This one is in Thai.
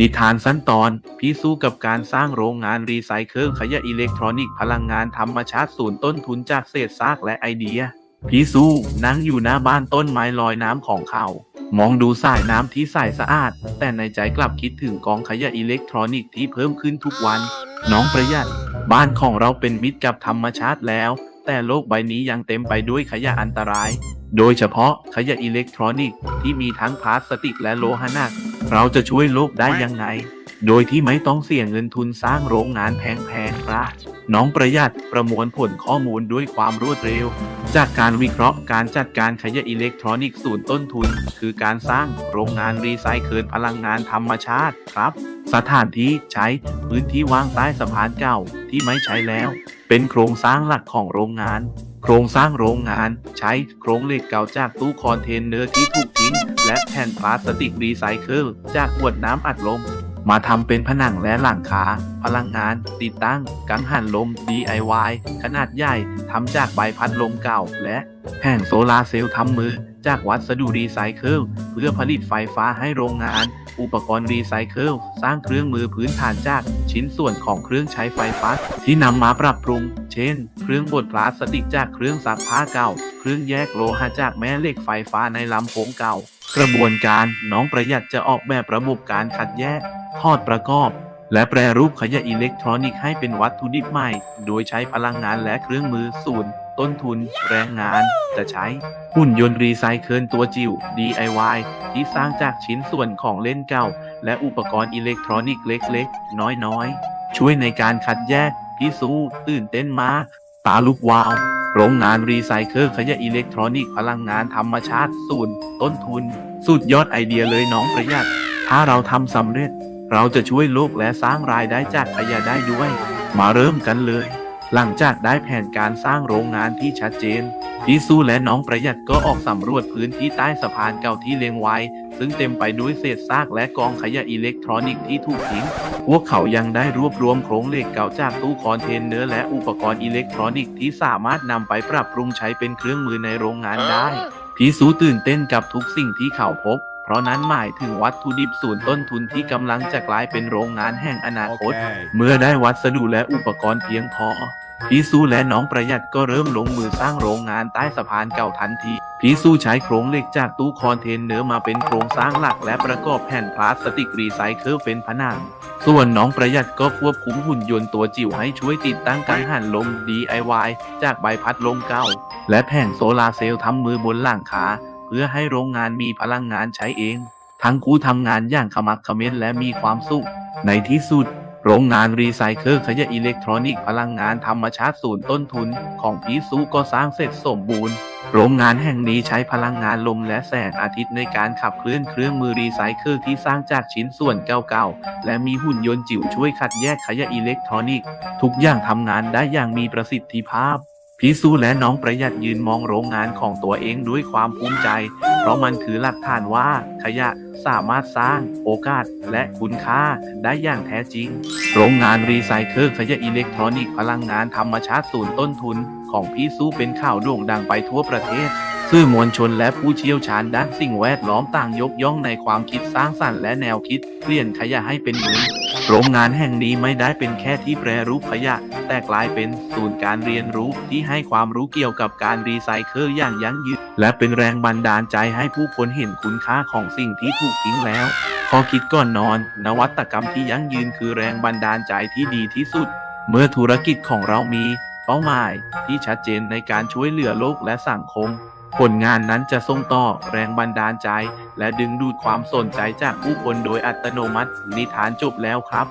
นิทานสั้นตอนพี่สู้กับการสร้างโรงงานรีไซเคิลขยะอิเล็กทรอนิกส์พลังงานธรรมชาติศูนย์ต้นทุนจากเศษซากและไอเดียพี่สู้นั่งอยู่หน้าบ้านต้นไม้ลอยน้ำของเขา มองดูสายน้ำที่ใสสะอาด แต่ในใจกลับคิดถึงกองขยะอิเล็กทรอนิกส์ที่เพิ่มขึ้นทุกวัน น้องประหยัด บ้านของเราเป็นมิตรกับธรรมชาติแล้ว แต่โลกใบนี้ยังเต็มไปด้วยขยะอันตราย โดยเฉพาะขยะอิเล็กทรอนิกส์ที่มีทั้งพลาสติกและโลหะหนัก เราจะช่วยโลกได้ยังไง โดยที่ไม่ต้องเสี่ยงเงินทุนสร้างโรงงานแพงๆครับน้องประหยัดประมวลผลข้อมูลด้วยความรวดเร็ว จากการวิเคราะห์การจัดการขยะอิเล็กทรอนิกส์ศูนย์ต้นทุน คือการสร้างโรงงานรีไซเคิลพลังงานธรรมชาติครับ สถานที่ใช้พื้นที่ว่างใต้สะพานเก่าที่ไม่ใช้แล้ว เป็นโครงสร้างหลักของโรงงาน โครงสร้างโรงงานใช้โครงเหล็กเก่าจากตู้คอนเทนเนอร์ที่ถูกทิ้ง และแผ่นพลาสติกรีไซเคิลจากขวดน้ำอัดลม มาทำเป็นผนังและหลังคา พลังงาน ติดตั้ง กังหันลม DIY ขนาดใหญ่ทำจากใบพัดลมเก่า และแผงโซลาเซลล์ทำมือ จากวัสดุรีไซเคิลเพื่อผลิตไฟฟ้าให้โรงงาน อุปกรณ์รีไซเคิลสร้างเครื่องมือพื้นฐานจากชิ้นส่วนของเครื่องใช้ไฟฟ้า ที่นำมาปรับปรุง เช่น เครื่องบดพลาสติกจากเครื่องซักผ้าเก่า เครื่องแยกโลหะจากแม่เหล็กไฟฟ้าในลำโพงเก่า กระบวนการน้องประหยัดจะออกแบบระบบการคัดแยกทอดประกอบและแปรรูปขยะอิเล็กทรอนิกส์ให้เป็นวัตถุดิบใหม่ โดยใช้พลังงานและเครื่องมือศูนย์ ต้นทุนแรงงาน จะใช้หุ่นยนต์รีไซเคิลตัวจิ๋ว DIY ที่สร้างจากชิ้นส่วนของเล่นเก่า และอุปกรณ์อิเล็กทรอนิกส์เล็กๆ น้อยๆ ช่วยในการคัดแยกพี่สู้ตื่นเต้นมากตาลุกวาว โรงงานรีไซเคิลขยะอิเล็กทรอนิกส์พลังงานธรรมชาติศูนย์ต้นทุน สุดยอดไอเดียเลยน้องประหยัด ถ้าเราทำสำเร็จ เราจะช่วยโลกและสร้างรายได้จากขยะได้ด้วย มาเริ่มกันเลย หลังจากได้แผนการสร้างโรงงานที่ชัดเจนพี่สู้และน้องประหยัดก็ออกสำรวจพื้นที่ใต้สะพานเก่าที่เลี้ยงไว้ ซึ่งเต็มไปด้วยเศษซากและกองขยะอิเล็กทรอนิกส์ที่ถูกทิ้ง พวกเขายังได้รวบรวมโครงเหล็กเก่าจากตู้คอนเทนเนอร์และอุปกรณ์อิเล็กทรอนิกส์ที่สามารถนำไปปรับปรุงใช้เป็นเครื่องมือในโรงงานได้พี่สู้ตื่นเต้นกับทุกสิ่งที่เขาพบ เพราะนั้นหมายถึงวัตถุดิบศูนย์ต้นทุนที่กำลังจะกลายเป็นโรงงานแห่งอนาคต Okay. เมื่อได้วัสดุและอุปกรณ์เพียงพอพี่สู้และน้องประหยัดก็เริ่มลงมือสร้างโรงงานใต้สะพานเก่าทันทีพี่สู้ใช้โครงเหล็กจากตู้คอนเทนเนอร์มาเป็นโครงสร้างหลักและประกอบแผ่นพลาสติกรีไซเคิลเป็นผนัง ส่วนน้องประหยัดก็ควบคุมหุ่นยนต์ตัวจิ๋วให้ช่วยติดตั้งกังหันลม DIY จากใบพัดลมเก่า และแผงโซลาร์เซลล์ทำมือบนหลังคา เพื่อให้โรงงานมีพลังงานใช้เอง ทั้งคู่ทำงานอย่างขมักเขม้นและมีความสุข ในที่สุด โรงงานรีไซเคิลขยะอิเล็กทรอนิกส์พลังงานธรรมชาติศูนย์ต้นทุน ของพีซูก็สร้างเสร็จสมบูรณ์ โรงงานแห่งนี้ใช้พลังงานลมและแสงอาทิตย์ในการขับเคลื่อนเครื่องมือรีไซเคิลที่สร้างจากชิ้นส่วนเก่าๆ และมีหุ่นยนต์จิ๋วช่วยคัดแยกขยะอิเล็กทรอนิกส์ ทุกอย่างทำงานได้อย่างมีประสิทธิภาพ พีซูและน้องประหยัดยืนมองโรงงานของตัวเองด้วยความภูมิใจ เพราะมันคือหลักฐานว่าขยะสามารถสร้างโอกาสและคุณค่าได้อย่างแท้จริง โรงงานรีไซเคิลขยะอิเล็กทรอนิกส์พลังงานธรรมชาติศูนย์ต้นทุน ของพีซูเป็นข่าวโด่งดังไปทั่วประเทศ สื่อมวลชนและผู้เชี่ยวชาญด้านสิ่งแวดล้อมต่างยกย่องในความคิดสร้างสรรค์และแนวคิดเปลี่ยนขยะให้เป็นเงินโรงงานแห่งนี้ไม่ได้เป็นแค่ที่แปรรูปขยะ แต่กลายเป็นศูนย์การเรียนรู้ที่ให้ความรู้เกี่ยวกับการรีไซเคิลอย่างยั่งยืนและเป็นแรงบันดาลใจให้ผู้คนเห็นคุณค่าของสิ่งที่ถูกทิ้งแล้วข้อคิดก่อนนอน นวัตกรรมที่ยั่งยืนคือแรงบันดาลใจที่ดีที่สุด เมื่อธุรกิจของเรามีเป้าหมายที่ชัดเจนในการช่วยเหลือโลกและสังคม ผลงานนั้นจะส่งต่อแรงบันดาลใจ และดึงดูดความสนใจจากผู้คนโดยอัตโนมัติ นิทานจบแล้วครับ